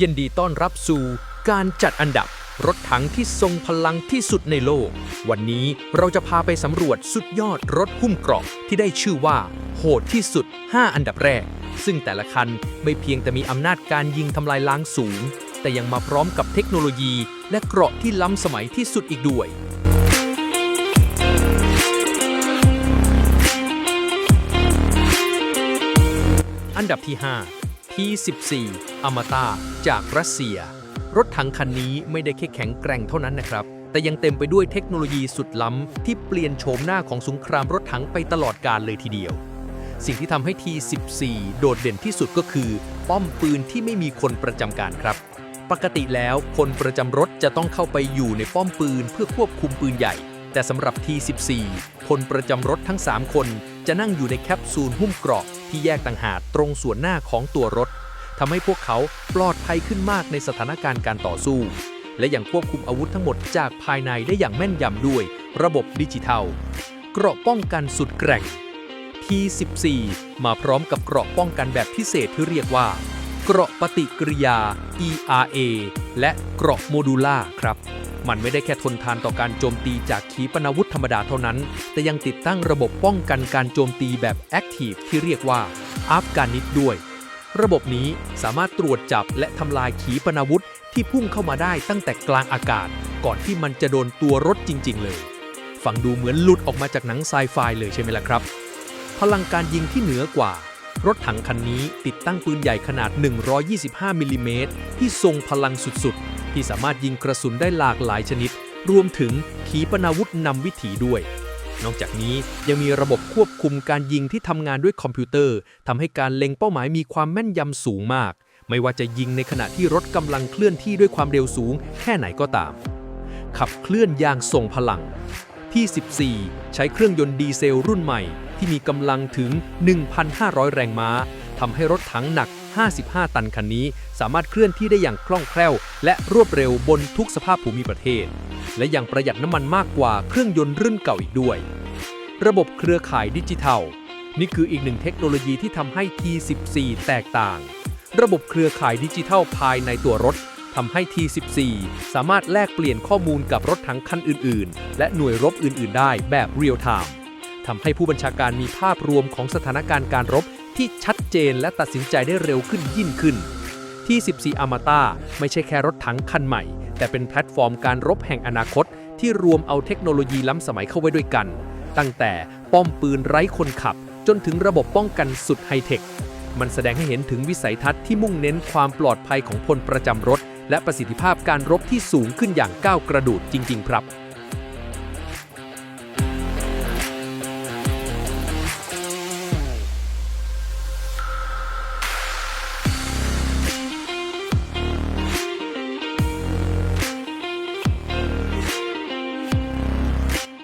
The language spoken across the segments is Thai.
ยินดีต้อนรับสู่การจัดอันดับรถถังที่ทรงพลังที่สุดในโลก วันนี้เราจะพาไปสำรวจสุดยอดรถหุ้มเกราะที่ได้ชื่อว่า โหดที่สุด 5 อันดับแรก ซึ่งแต่ละคันไม่เพียงแต่มีอำนาจการยิงทำลายล้างสูง แต่ยังมาพร้อมกับเทคโนโลยี และเกราะที่ล้ำสมัยที่สุดอีกด้วยอันดับที่ 5 T14 อมตะจากรัสเซีย รถถังคันนี้ไม่ได้แค่แข็งแกร่งเท่านั้นนะครับ แต่ยังเต็มไปด้วยเทคโนโลยีสุดล้ำ ที่เปลี่ยนโฉมหน้าของสงครามรถถังไปตลอดกาลเลยทีเดียว สิ่งที่ทำให้ T14 โดดเด่นที่สุดก็คือ ป้อมปืนที่ไม่มีคนประจำการครับ ปกติแล้วคนประจำรถจะต้องเข้าไปอยู่ในป้อมปืนเพื่อควบคุมปืนใหญ่ แต่สำหรับ T14 คนประจำรถทั้ง 3 คน จะนั่งอยู่ในแคปซูลหุ้มเกราะที่แยกต่างหากตรงส่วนหน้าของตัวรถทำให้พวกเขาปลอดภัยขึ้นมากในสถานการณ์การต่อสู้ และยังควบคุมอาวุธทั้งหมดจากภายในได้อย่างแม่นยำด้วย ระบบดิจิทัล เกราะป้องกันสุดแกร่ง T14 มาพร้อมกับเกราะป้องกันแบบพิเศษที่เรียกว่า เกราะปฏิกิริยา ERA และเกราะโมดูล่าครับ มันไม่ได้แค่ทนทานต่อการโจมตีจากขีปนาวุธธรรมดาเท่านั้น แต่ยังติดตั้งระบบป้องกันการโจมตีแบบ Active ที่เรียกว่าอัฟกานิดด้วย ระบบนี้สามารถตรวจจับและทำลายขีปนาวุธที่พุ่งเข้ามาได้ตั้งแต่กลางอากาศ ก่อนที่มันจะโดนตัวรถจริง ๆ เลย ฟังดูเหมือนหลุดออกมาจากหนังไซไฟเลยใช่ไหมล่ะครับ พลังการยิงที่เหนือกว่า รถถังคันนี้ติดตั้งปืนใหญ่ขนาด 125มิลลิเมตรที่ทรงพลังสุดๆ ที่สามารถยิงกระสุนได้หลากหลายชนิด รวมถึงขีปนาวุธนำวิถีด้วย นอกจากนี้ยังมีระบบควบคุมการยิงที่ทำงานด้วยคอมพิวเตอร์ทำให้การเล็งเป้าหมายมีความแม่นยำสูงมาก ไม่ว่าจะยิงในขณะที่รถกำลังเคลื่อนที่ด้วยความเร็วสูง แค่ไหนก็ตาม ขับเคลื่อนอย่างทรงพลัง ที่ 14 ใช้เครื่องยนต์ดีเซลรุ่นใหม่ที่มีกำลังถึง 1,500 แรงม้าทำให้รถถังหนัก 55 ตันคันนี้ สามารถเคลื่อนที่ได้อย่างคล่องแคล่ว และรวดเร็วบนทุกสภาพภูมิประเทศ และยังประหยัดน้ำมันมากกว่าเครื่องยนต์รุ่นเก่าอีกด้วย ระบบเครือข่ายดิจิทัล นี่คืออีกหนึ่งเทคโนโลยีที่ทำให้ T14 แตกต่าง ระบบเครือข่ายดิจิทัลภายในตัวรถทำให้ T14 สามารถแลกเปลี่ยนข้อมูลกับรถถังคันอื่น ๆ และหน่วยรบอื่น ๆ ได้แบบเรียลไทม์ทำให้ผู้บัญชาการมีภาพรวมของสถานการณ์การรบ ที่ชัดเจนและตัดสินใจได้เร็วขึ้นยิ่งขึ้น ที่ 14 อมตะไม่ใช่แค่รถถังคันใหม่ แต่เป็นแพลตฟอร์มการรบแห่งอนาคต ที่รวมเอาเทคโนโลยีล้ำสมัยเข้าไว้ด้วยกัน ตั้งแต่ป้อมปืนไร้คนขับ จนถึงระบบป้องกันสุดไฮเทค มันแสดงให้เห็นถึงวิสัยทัศน์ที่มุ่งเน้นความปลอดภัยของพลประจำรถ และประสิทธิภาพการรบที่สูงขึ้นอย่างก้าวกระโดดจริง ๆ ครับ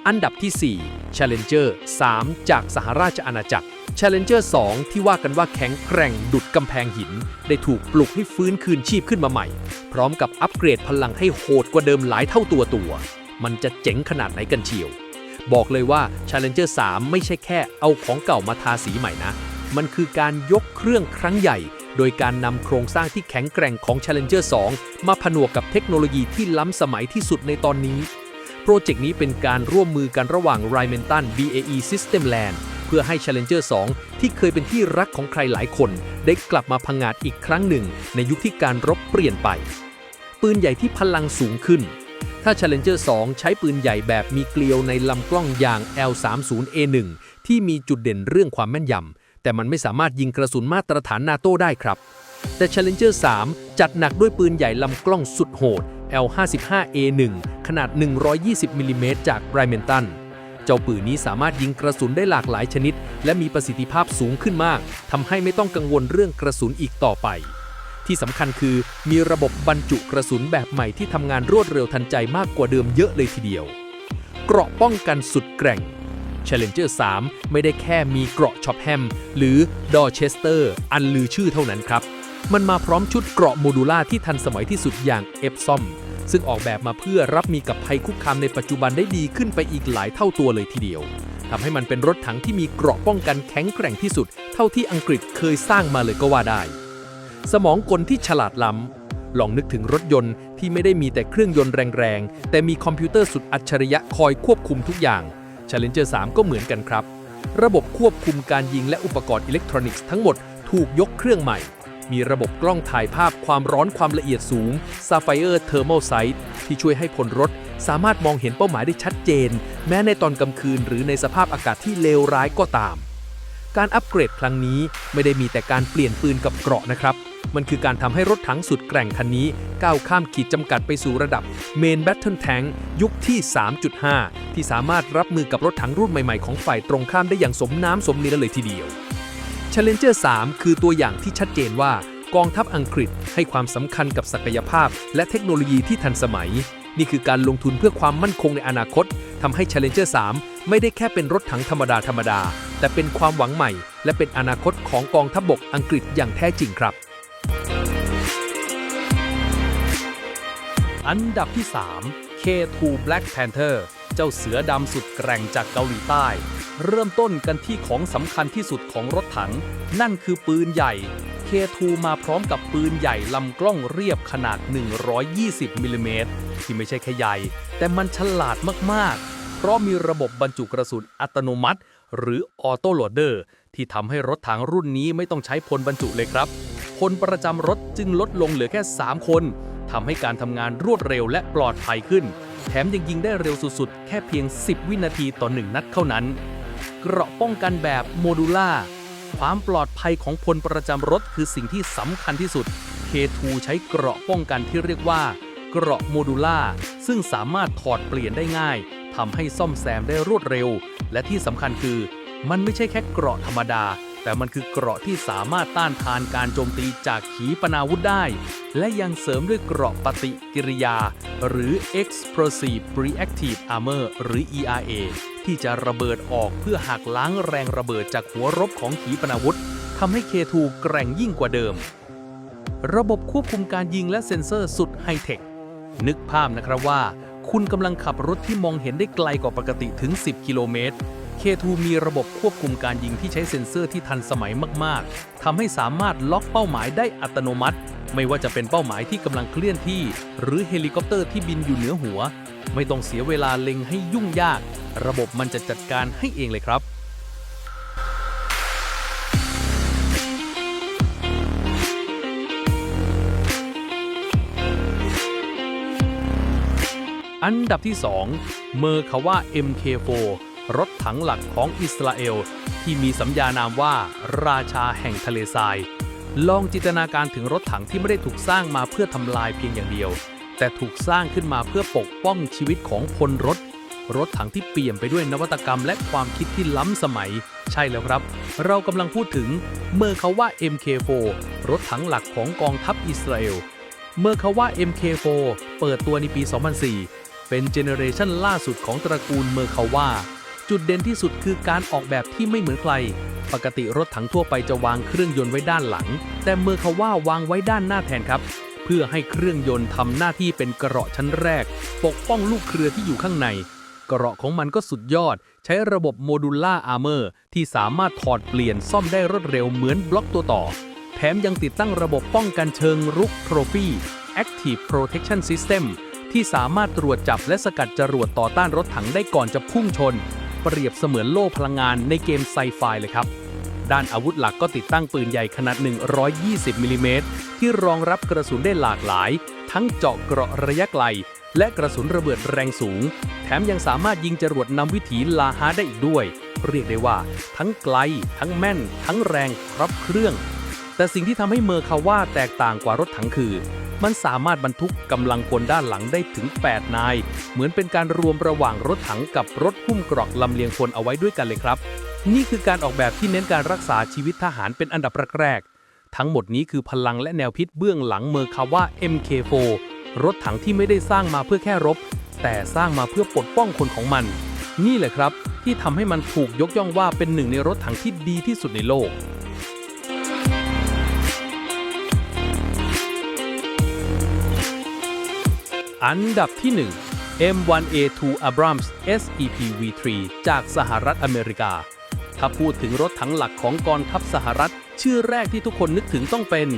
อันดับที่ 4 Challenger 3 จากสหราชอาณาจักร Challenger 2 ที่ว่ากันว่าแข็งแกร่งดุดกำแพงหิน ได้ถูกปลุกให้ฟื้นคืนชีพขึ้นมาใหม่ พร้อมกับอัปเกรดพลังให้โหดกว่าเดิมหลายเท่าตัวตัว มันจะเจ๋งขนาดไหนกันเชียว บอกเลยว่า Challenger 3 ไม่ใช่แค่เอาของเก่ามาทาสีใหม่นะ มันคือการยกเครื่องครั้งใหญ่ โดยการนำโครงสร้างที่แข็งแกร่งของ Challenger 2 มาผนวกกับเทคโนโลยีที่ล้ำสมัยที่สุดในตอนนี้ โปรเจกต์นี้เป็นการร่วมมือกันระหว่าง r y m e n t o n BAE Systemland เพื่อให้ Challenger 2 ที่เคยเป็นที่รักของใครหลายคน ได้กลับมาพังงาดอีกครั้งหนึ่ง ในยุคที่การรบเปลี่ยนไป ปืนใหญ่ที่พลังสูงขึ้น ถ้า Challenger 2 ใช้ปืนใหญ่แบบมีเกลียวในลำกล้องอย่าง L30A1 ที่มีจุดเด่นเรื่องความแม่นยำแต่มันไม่สามารถยิงกระสุนมาตรฐานนาโต้ได้ครับแต่ Challenger 3 จัดหนักด้วยปืนใหญ่ลำกล้องสุดโหด L55A1 ขนาด 120มิลลิเมตรจาก r y m e n t o n เจ้าปืนนี้สามารถยิงกระสุนได้หลากหลายชนิด และมีประสิทธิภาพสูงขึ้นมากทำให้ไม่ต้องกังวลเรื่องกระสุนอีกต่อไป ที่สำคัญคือมีระบบบรรจุกระสุนแบบใหม่ที่ทำงานรวดเร็วทันใจมากกว่าเดิมเยอะเลยทีเดียว เกราะป้องกันสุดแกร่ง Challenger 3 ไม่ได้แค่มีเกราะช็อปแฮมหรือ Dorchester อันลือชื่อเท่านั้นครับ มันมาพร้อมชุดเกราะโมดูล่าที่ทันสมัยที่สุดอย่าง Epsom ซึ่ ซึ่งออกแบบมาเพื่อรับมีกับภัยคุกคามในปัจจุบันได้ดีขึ้นไปอีกหลายเท่าตัวเลยทีเดียวทำให้มันเป็นรถถังที่มีเกราะป้องกันแข็งแกร่งที่สุด เท่าที่อังกฤษเคยสร้างมาเลยก็ว่าได้ สมองกลที่ฉลาดล้ำ ลองนึกถึงรถยนต์ที่ไม่ได้มีแต่เครื่องยนต์แรงๆ แต่มีคอมพิวเตอร์สุดอัจฉริยะคอยควบคุมทุกอย่าง Challenger 3 ก็เหมือนกันครับ ระบบควบคุมการยิงและอุปกรณ์อิเล็กทรอนิกส์ทั้งหมดถูกยกเครื่องใหม่ มีระบบกล้องถ่ายภาพความร้อนความละเอียดสูง Sapphire Thermal Sight ที่ช่วยให้พลรถ สามารถมองเห็นเป้าหมายได้ชัดเจน แม้ในตอนกลางคืนหรือในสภาพอากาศที่เลวร้ายก็ตาม การอัปเกรดครั้งนี้ไม่ได้มีแต่การเปลี่ยนปืนกับเกราะนะครับ มันคือการทำให้รถถังสุดแกร่งคันนี้ ก้าวข้ามขีดจำกัดไปสู่ระดับ Main Battle Tank ยุคที่ 3.5 ที่สามารถรับมือกับรถถังรุ่นใหม่ๆของฝ่ายตรงข้ามได้อย่างสมน้ำสมเนื้อเลยทีเดียว Challenger 3 คือตัวอย่างที่ชัดเจนว่ากองทัพอังกฤษให้ความสำคัญกับศักยภาพ และเทคโนโลยีที่ทันสมัย นี่คือการลงทุนเพื่อความมั่นคงในอนาคตทำให้ Challenger 3 ไม่ได้แค่เป็นรถถังธรรมดาธรรมดา แต่เป็นความหวังใหม่ และเป็นอนาคตของกองทัพบบกอังกฤษอย่างแท้จริงครับ อันดับที่ 3 K2 Black Panther เจ้าเสือดำสุดแกร่งจากเกาหลีใต้ เริ่มต้นกันที่ของสำคัญที่สุดของรถถัง นั่นคือปืนใหญ่ K2 มาพร้อมกับปืนใหญ่ลำกล้องเรียบขนาด 120มิลลิเมตรที่ไม่ใช่แค่ใหญ่ แต่มันฉลาดมากๆ เพราะมีระบบบรรจุกระสุนอัตโนมัติ หรือออโต้โหลดเดอร์ที่ทำให้รถถังรุ่นนี้ไม่ต้องใช้พลบรรจุเลยครับพลประจำรถจึงลดลงเหลือแค่ 3 คนทำให้การทำงานรวดเร็วและปลอดภัยขึ้น แถมยังยิงได้เร็วสุดๆ แค่เพียง 10 วินาทีต่อ 1 นัดเท่านั้น เกราะป้องกันแบบโมดูล่า ความปลอดภัยของพลประจำรถคือสิ่งที่สำคัญที่สุด K2 ใช้เกราะป้องกันที่เรียกว่า เกราะโมดูล่า ซึ่งสามารถถอดเปลี่ยนได้ง่ายทำให้ซ่อมแซมได้รวดเร็ว และที่สำคัญคือ มันไม่ใช่แค่เกราะธรรมดา แต่มันคือเกราะที่สามารถต้านทานการโจมตีจากขีปนาวุธได้ และยังเสริมด้วยเกราะปฏิกิริยา หรือ Explosive Reactive Armor หรือ ERA ที่จะระเบิดออกเพื่อหักล้างแรงระเบิดจากหัวรบของขีปนาวุธทำให้ K2 แกร่งยิ่งกว่าเดิม ระบบควบคุมการยิงและเซ็นเซอร์สุดไฮเทค นึกภาพนะครับว่า คุณกำลังขับรถที่มองเห็นได้ไกลกว่าปกติถึง 10 กิโลเมตร K2 มีระบบควบคุมการยิงที่ใช้เซ็นเซอร์ที่ทันสมัยมาก ๆ ทำให้สามารถล็อกเป้าหมายได้อัตโนมัติ ไม่ว่าจะเป็นเป้าหมายที่กำลังเคลื่อนที่ หรือเฮลิคอปเตอร์ที่บินอยู่เหนือหัว ไม่ต้องเสียเวลาเล็งให้ยุ่งยาก ระบบมันจะจัดการให้เองเลยครับอันดับที่ 2 เมอร์คาว่า MK4 รถถังหลักของอิสราเอล ที่มีสัญญานามว่าราชาแห่งทะเลทราย ลองจินตนาการถึงรถถังที่ไม่ได้ถูกสร้างมาเพื่อทำลายเพียงอย่างเดียว แต่ถูกสร้างขึ้นมาเพื่อปกป้องชีวิตของพลรถ รถถังที่เปี่ยมไปด้วยนวัตกรรมและความคิดที่ล้ำสมัย ใช่แล้วครับ เรากำลังพูดถึงเมอร์คาว่า MK4 รถถังหลักของกองทัพอิสราเอลเมอร์คาว่า MK4 เปิดตัวในปี 2004 เป็นเจเนอเรชันล่าสุดของตระกูลเมอร์คาว่า จุดเด่นที่สุดคือการออกแบบที่ไม่เหมือนใคร ปกติรถถังทั่วไปจะวางเครื่องยนต์ไว้ด้านหลัง แต่เมอร์คาว่าวางไว้ด้านหน้าแทนครับ เพื่อให้เครื่องยนต์ทำหน้าที่เป็นกราะชั้นแรก ปกป้องลูกเครือที่อยู่ข้างใน กราะของมันก็สุดยอด ใช้ระบบโมดูล่าอาร์เมอร์ที่สามารถถอดเปลี่ยนซ่อมได้รวดเร็วเหมือนบล็อกตัวต่อ แถมยังติดตั้งระบบป้องกันเชิงรุกโทรฟี่ Active Protection System ที่สามารถตรวจจับและสกัดจรวดต่อต้านรถถังได้ก่อนจะพุ่งชน เปรียบเสมือนโล่พลังงานในเกมไซไฟเลยครับ ด้านอาวุธหลักก็ติดตั้งปืนใหญ่ขนาด 120มิลลิเมตรที่รองรับกระสุนได้หลากหลาย ทั้งเจาะเกราะระยะไกล และกระสุนระเบิดแรงสูง แถมยังสามารถยิงจรวดนำวิถีลาฮาได้อีกด้วย เรียกได้ว่า ทั้งไกล ทั้งแม่น ทั้งแรงครบเครื่อง แต่สิ่งที่ทำให้เมอร์คาว่าแตกต่างกว่ารถถังคือ มันสามารถบรรทุกกำลังพลด้านหลังได้ถึง 8 นาย เหมือนเป็นการรวมระหว่างรถถังกับรถหุ้มกรอกลำเลียงพลเอาไว้ด้วยกันเลยครับ นี่คือการออกแบบที่เน้นการรักษาชีวิตทหารเป็นอันดับแรกๆทั้งหมดนี้คือพลังและแนวพิษเบื้องหลังเมอร์คาว่า MK4 รถถังที่ไม่ได้สร้างมาเพื่อแค่รบ แต่สร้างมาเพื่อปกป้องคนของมัน นี่แหละครับ ที่ทำให้มันถูกยกย่องว่าเป็นหนึ่งในรถถังที่ดีที่สุดในโลก อันดับที่ 1 M1A2 Abrams SEP V3 จากสหรัฐอเมริกา ถ้าพูดถึงรถถังหลักของกองทัพสหรัฐ ชื่อแรกที่ทุกคนนึกถึงต้องเป็น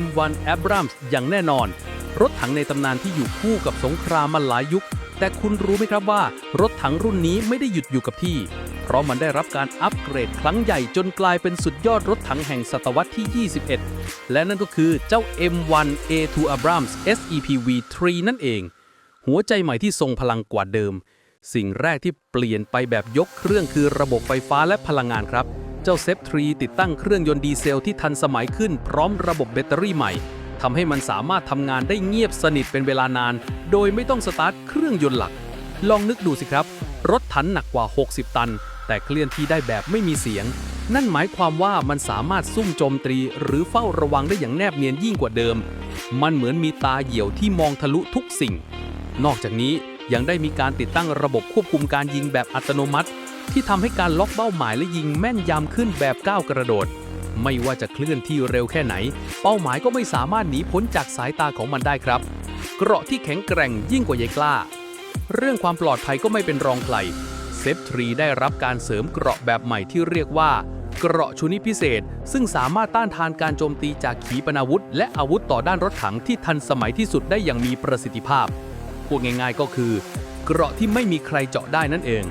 M1 Abrams อย่างแน่นอน รถถังในตำนานที่อยู่คู่กับสงครามมาหลายยุค แต่คุณรู้ไหมครับว่า รถถังรุ่นนี้ไม่ได้หยุดอยู่กับที่ ราะมันได้รับการอัปเกรดครั้งใหญ่จนกลายเป็นสุดยอดรถถังแห่งศตวรรษที่ 21 และนั่นก็คือเจ้า M1 A2 Abrams SEPV 3 นั่นเอง หัวใจใหม่ที่ทรงพลังกว่าเดิม สิ่งแรกที่เปลี่ยนไปแบบยกเครื่องคือระบบไฟฟ้าและพลังงานครับ เจ้าเซฟ3ติดตั้งเครื่องยนต์ดีเซลที่ทันสมัยขึ้น พร้อมระบบแบตเตอรี่ใหม่ทำให้มันสามารถทำงานได้เงียบสนิทเป็นเวลานาน โดยไม่ต้องสตาร์ทเครื่องยนต์หลัก ลองนึกดูสิครับ รถถันหนักกว่า 60 ตัน แต่เคลื่อนที่ได้แบบไม่มีเสียง นั่นหมายความว่ามันสามารถซุ่มโจมตีหรือเฝ้าระวังได้อย่างแนบเนียนยิ่งกว่าเดิม มันเหมือนมีตาเหี่ยวที่มองทะลุทุกสิ่ง นอกจากนี้ยังได้มีการติดตั้งระบบควบคุมการยิงแบบอัตโนมัติ ที่ทำให้การล็อกเป้าหมายและยิงแม่นยำขึ้นแบบก้าวกระโดด ไม่ว่าจะเคลื่อนที่เร็วแค่ไหน เป้าหมายก็ไม่สามารถหนีพ้นจากสายตาของมันได้ครับ เกราะที่แข็งแกร่งยิ่งกว่าใยกล้า เรื่องความปลอดภัยก็ไม่เป็นรองใคร เซฟทรีได้รับการเสริมเกราะแบบใหม่ที่เรียกว่า เกราะชุนิพิเศษ ซึ่งสามารถต้านทานการโจมตีจากขีปนาวุธ และอาวุธต่อด้านรถถังที่ทันสมัยที่สุดได้อย่างมีประสิทธิภาพพูดง่ายๆก็คือ เกราะที่ไม่มีใครเจาะได้นั่นเอง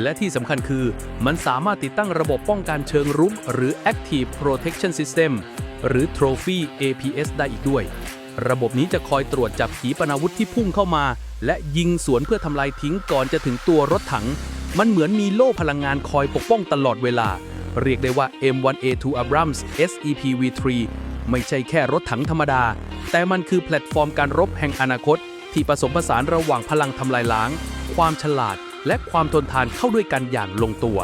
และที่สำคัญคือ มันสามารถติดตั้งระบบป้องกันเชิงรุก หรือ Active Protection System หรือ Trophy APS ได้อีกด้วย ระบบนี้จะคอยตรวจจับขีปนาวุธที่พุ่งเข้ามา และยิงสวนเพื่อทำลายทิ้งก่อนจะถึงตัวรถถัง มันเหมือนมีโล่พลังงานคอยปกป้องตลอดเวลา เรียกได้ว่า M1A2 Abrams SEPV3 ไม่ใช่แค่รถถังธรรมดา แต่มันคือแพลตฟอร์มการรบแห่งอนาคต ที่ผสมผสานระหว่างพลังทำลายล้าง ความฉลาด และความทนทานเข้าด้วยกันอย่างลงตัว